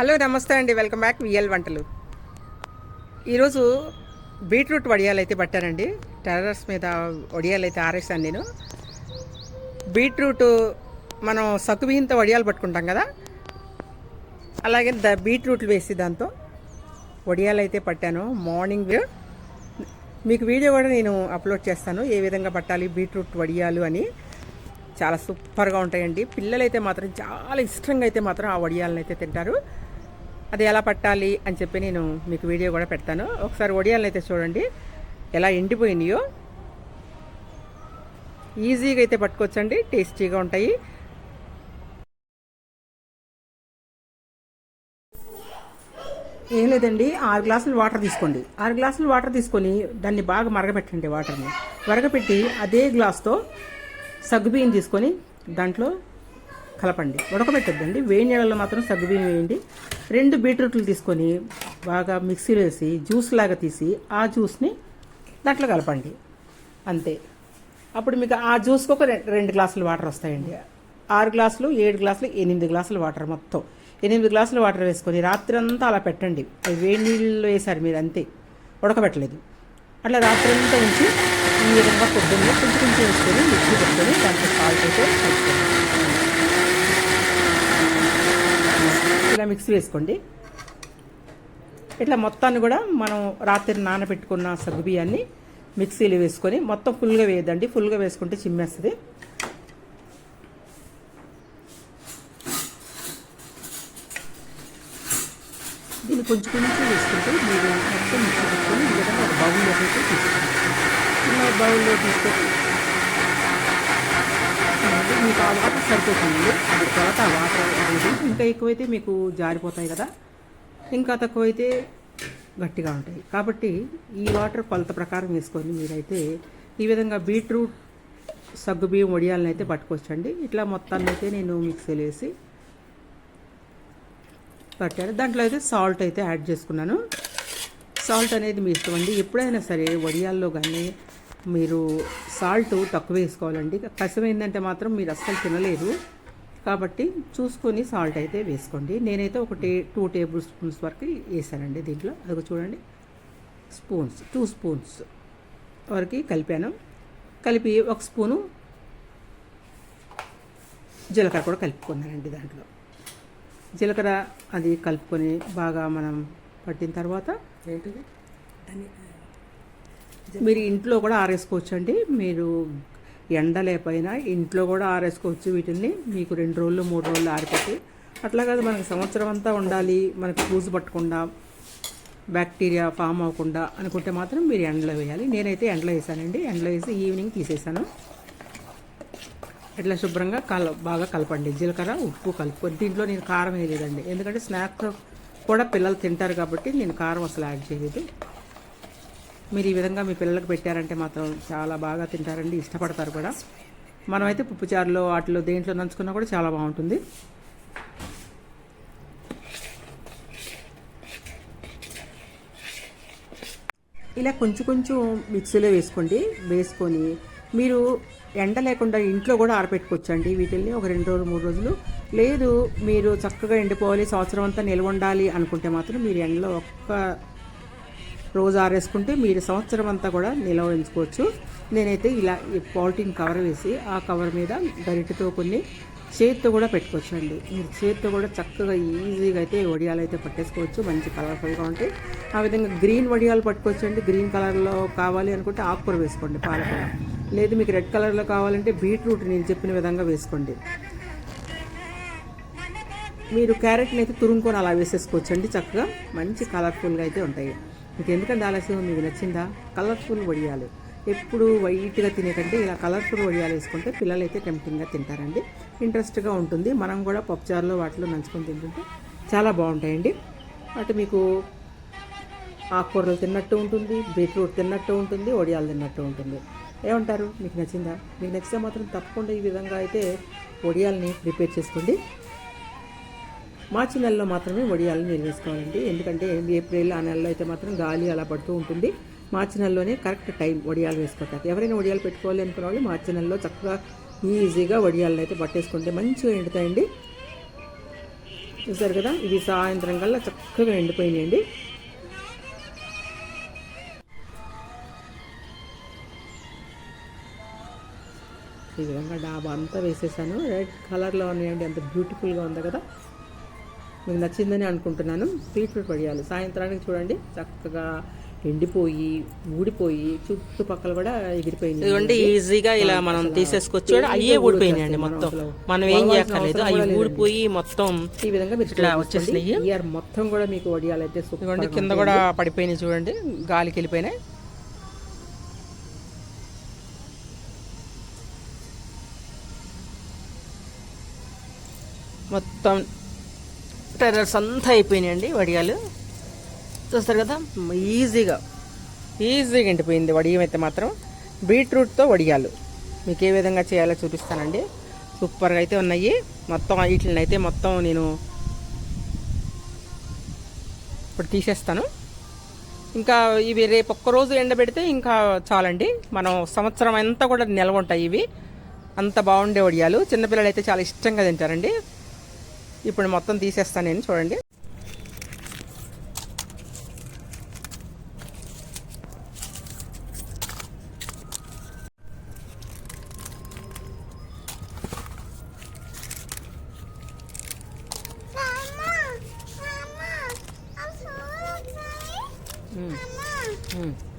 Hello నమస్తే అండి. Welcome back. VL వంటలు. ఈరోజు బీట్రూట్ వడియాలు అయితే పట్టానండి. టెర్రస్ మీద వడియాలు అయితే ఆరేసాను నేను. బీట్రూట్ మనం సగ్గుబియ్యంతో వడియాలు పట్టుకుంటాం కదా? అలాగే ద బీట్రూట్లు వేసి దాంతో వడియాలు అయితే పట్టాను. మార్నింగ్ మీకు వీడియో కూడా నేను అప్లోడ్ చేస్తాను. ఏ విధంగా పట్టాలి బీట్రూట్ వడియాలు అని. చాలా సూపర్గా ఉంటాయండి. పిల్లలైతే మాత్రం చాలా ఇష్టంగా అయితే మాత్రం ఆ వడియాలను అయితే తింటారు. అది ఎలా పట్టాలి అని చెప్పి నేను మీకు వీడియో కూడా పెడతాను. ఒకసారి ఒడియాలను అయితే చూడండి. ఎలా ఎండిపోయినాయో. ఈజీగా అయితే పట్టుకోవచ్చండి. టేస్టీగా ఉంటాయి. ఏం లేదండి ఆరు గ్లాసులు వాటర్ తీసుకోండి. ఆరు గ్లాసులు వాటర్ తీసుకొని దాన్ని బాగా మరగపెట్టండి వాటర్ని. మరగపెట్టి అదే గ్లాస్తో సగ్గుబియ్యం తీసుకొని దాంట్లో కలపండి. ఉడకబెట్టద్దండి. వేడి నీళ్ళలో మాత్రం సగ్గుబియ్యం వేయండి. రెండు బీట్రూట్లు తీసుకొని బాగా మిక్సీలో వేసి జ్యూస్ లాగా తీసి ఆ జ్యూస్ని దాంట్లో కలపండి. అంతే. అప్పుడు మీకు ఆ జ్యూస్కి ఒక రె- రెండు గ్లాసులు వాటర్ వస్తాయండి. ఆరు గ్లాసులు ఏడు గ్లాసులు ఎనిమిది గ్లాసులు వాటర్ మొత్తం. ఎనిమిది గ్లాసులు వాటర్ వేసుకొని రాత్రి అంతా అలా పెట్టండి. అవి వేడి నీళ్ళు వేసారు మీరు అంతే. ఉడకబెట్టలేదు. అట్లా రాత్రి అంతా ఉంచి ఈ విధంగా పొద్దున్నే కొంచెం కొంచెం వేసుకొని మిక్సీ పెట్టుకొని దాంట్లో సాల్ట్ అయితే ఇలా మిక్సీ వేసుకోండి ఇట్లా మొత్తాన్ని కూడా మనం రాత్రి నానబెట్టుకున్న సగ్గు బియ్యాన్ని మిక్సీలో వేసుకొని మొత్తం ఫుల్గా వేయదండి. ఫుల్గా వేసుకుంటే చిమ్మేస్తుంది. దీన్ని కొంచెం కొంచెం వేసుకుంటే మీరు మొత్తం మిక్సీ పెట్టుకొని ఈ విధంగా ఒక అయితే తీసుకోండి చిన్న బౌల్లో తీసుకొని అది మీకు ఆ వాటర్ సరిపోతుంది అది తర్వాత ఆ వాటర్ అనేది ఇంకా ఎక్కువైతే మీకు జారిపోతాయి కదా. ఇంకా తక్కువైతే గట్టిగా ఉంటాయి. కాబట్టి ఈ వాటర్ కొలత ప్రకారం వేసుకొని మీరైతే ఈ విధంగా బీట్రూట్ సగ్గు బియ్యం వడియాలను అయితే పట్టుకొచ్చండి. ఇట్లా మొత్తాన్ని అయితే నేను మిక్సీలో వేసి పట్టాను. దాంట్లో అయితే సాల్ట్ అయితే యాడ్ చేసుకున్నాను. సాల్ట్ అనేది మీ ఇష్టం అండి. ఎప్పుడైనా సరే వడియాల్లో కానీ మీరు సాల్ట్ తక్కువ వేసుకోవాలండి. కసమైందంటే మాత్రం మీరు అస్సలు తినలేరు. కాబట్టి చూసుకొని సాల్ట్ అయితే వేసుకోండి. నేనైతే ఒక టే టూ టేబుల్ స్పూన్స్ వరకు వేసానండి దీంట్లో. అది చూడండి. స్పూన్స్ టూ స్పూన్స్ వరకు కలిపాను. కలిపి ఒక స్పూను జీలకర్ర కూడా కలుపుకున్నానండి దాంట్లో. జీలకర్ర అది కలుపుకొని బాగా మనం పట్టిన తర్వాత ఏంటిది? మీరు ఇంట్లో కూడా ఆరేసుకోవచ్చు అండి మీరు ఎండ లేకపోయినా ఇంట్లో కూడా ఆరేసుకోవచ్చు వీటిని మీకు రెండు రోజులు మూడు రోజులు ఆరిపోతే అట్లా కాదు మనకి సంవత్సరం అంతా ఉండాలి. మనకు పూజు పట్టకుండా బ్యాక్టీరియా ఫామ్ అవ్వకుండా అనుకుంటే మాత్రం మీరు ఎండలో వేయాలి. నేనైతే ఎండలో వేసానండి. ఎండలో వేసి ఈవినింగ్ తీసేసాను. ఇట్లా శుభ్రంగా కల బాగా కలపండి. జీలకర్ర ఉప్పు కలుపు. దీంట్లో నేను కారం వేయలేదండి ఎందుకంటే స్నాక్స్ కూడా పిల్లలు తింటారు కాబట్టి నేను కారం అసలు యాడ్ చేయలేదు. మీరు ఈ విధంగా మీ పిల్లలకు పెట్టారంటే మాత్రం చాలా బాగా తింటారండి ఇష్టపడతారు కూడా. మనమైతే పప్పుచారులో వాటిలో దేంట్లో నంచుకున్నా కూడా చాలా బాగుంటుంది. ఇలా కొంచెం కొంచెం మిక్సీలో వేసుకోండి. వేసుకొని మీరు ఎండ లేకుండా ఇంట్లో కూడా ఆరపెట్టుకోవచ్చండి. వీటిల్ని ఒక రెండు రోజులు మూడు రోజులు. లేదు మీరు చక్కగా ఎండిపోవాలి సంవత్సరం అంతా నిల్వ ఉండాలి అనుకుంటే మాత్రం మీరు ఎండలో ఒక్క రోజు ఆరేసుకుంటే మీరు సంవత్సరం అంతా కూడా నిల్వ ఉంచుకోవచ్చు నేనైతే ఇలా ఈ కవర్ వేసి ఆ కవర్ మీద గరిటతో కొన్ని చేతితో కూడా పెట్టుకోవచ్చు అండి మీరు చేతితో కూడా చక్కగా ఈజీగా అయితే వడియాలు అయితే పట్టేసుకోవచ్చు. మంచి కలర్ఫుల్గా ఉంటాయి. ఆ విధంగా గ్రీన్ వడియాలు పట్టుకోవచ్చు అండి గ్రీన్ కలర్లో కావాలి అనుకుంటే ఆకుకూర వేసుకోండి పాలకూర. లేదు మీకు రెడ్ కలర్లో కావాలంటే బీట్రూట్ నేను చెప్పిన విధంగా వేసుకోండి. మీరు క్యారెట్ని అయితే తురుముకొని అలా వేసేసుకోవచ్చు అండి చక్కగా మంచి కలర్ఫుల్గా అయితే ఉంటాయి. మీకు ఎందుకంటే ఆలస్యం? మీకు నచ్చిందా? కలర్ఫుల్ వడియాలు. ఎప్పుడు వైట్గా తినే కంటే ఇలా కలర్ఫుల్ వడియాలు వేసుకుంటే పిల్లలు అయితే టెంప్టింగ్గా తింటారండి. ఇంట్రెస్ట్గా ఉంటుంది. మనం కూడా పప్పుచారులో వాటిలో నంచుకొని తింటుంటే చాలా బాగుంటాయండి. అటు మీకు ఆకుకూరలు తిన్నట్టు ఉంటుంది బీట్రూట్ తిన్నట్టు ఉంటుంది వడియాలు తిన్నట్టు ఉంటుంది. ఏమంటారు? మీకు నచ్చిందా? మీకు నచ్చితే మాత్రం తప్పకుండా ఈ విధంగా అయితే వడియాల్ని ప్రిపేర్ చేసుకోండి. మార్చి నెలలో మాత్రమే వడియాలు నిల్వ ఎందుకంటే ఏప్రిల్ ఆ నెలలో అయితే మాత్రం గాలి అలా పడుతూ ఉంటుంది. మార్చి నెలలోనే కరెక్ట్ టైం వడియాలు వేసుకుంటారు ఎవరైనా వడియాలు పెట్టుకోవాలి అనుకున్న వాళ్ళు మార్చి నెలలో చక్కగా ఈజీగా వడియాలను అయితే పట్టేసుకుంటే మంచిగా ఎండుతాయండి. చూసారు కదా ఇది సాయంత్రం కల్లా చక్కగా ఎండిపోయినాయండి. ఈ విధంగా డాబా అంతా వేసేసాను. రెడ్ కలర్లో ఉన్నాయండి. అంత బ్యూటిఫుల్గా ఉంది కదా. మీకు నచ్చిందని అనుకుంటున్నాను. బీట్రూట్ వడియాలు సాయంత్రానికి చూడండి. చక్కగా ఎండిపోయి ఊడిపోయి చుట్టుపక్కల కూడా ఎగిరిపోయింది. ఇదిగోండి ఈజీగా ఇలా మనం తీసేసుకోవచ్చు అయ్యే ఊడిపోయినాయండి మొత్తం. మనం ఏం చేయక్కర్లేదు. అవి ఊడిపోయి మొత్తం ఈ విధంగా మీరు ఇట్లా వచ్చేసినాయి. ఇయర్ మొత్తం కూడా మీకు వడియాలు అయితే ఇదిగోండి కింద కూడా పడిపోయినాయి చూడండి. గాలికి వెళ్ళిపోయినాయి. మొత్తం టెర్రర్స్ అంతా అయిపోయినాయండి వడియాలు. చూస్తారు కదా ఈజీగా ఈజీగా ఎండిపోయింది వడియం అయితే మాత్రం. బీట్రూట్తో వడియాలు. మీకు ఏ విధంగా చేయాలో చూపిస్తానండి. సూపర్గా అయితే ఉన్నాయి. మొత్తం వీటిని అయితే మొత్తం నేను ఇప్పుడు తీసేస్తాను. ఇంకా ఇవి రేపు ఒక్కరోజు ఎండబెడితే ఇంకా చాలండి. మనం సంవత్సరం అంతా కూడా నిల్వ ఉంటాయి ఇవి. అంత బాగుండే వడియాలు. చిన్నపిల్లలు అయితే చాలా ఇష్టంగా తింటారండి. ఇప్పుడు మొత్తం తీసేస్తాను నేను చూడండి. Mm.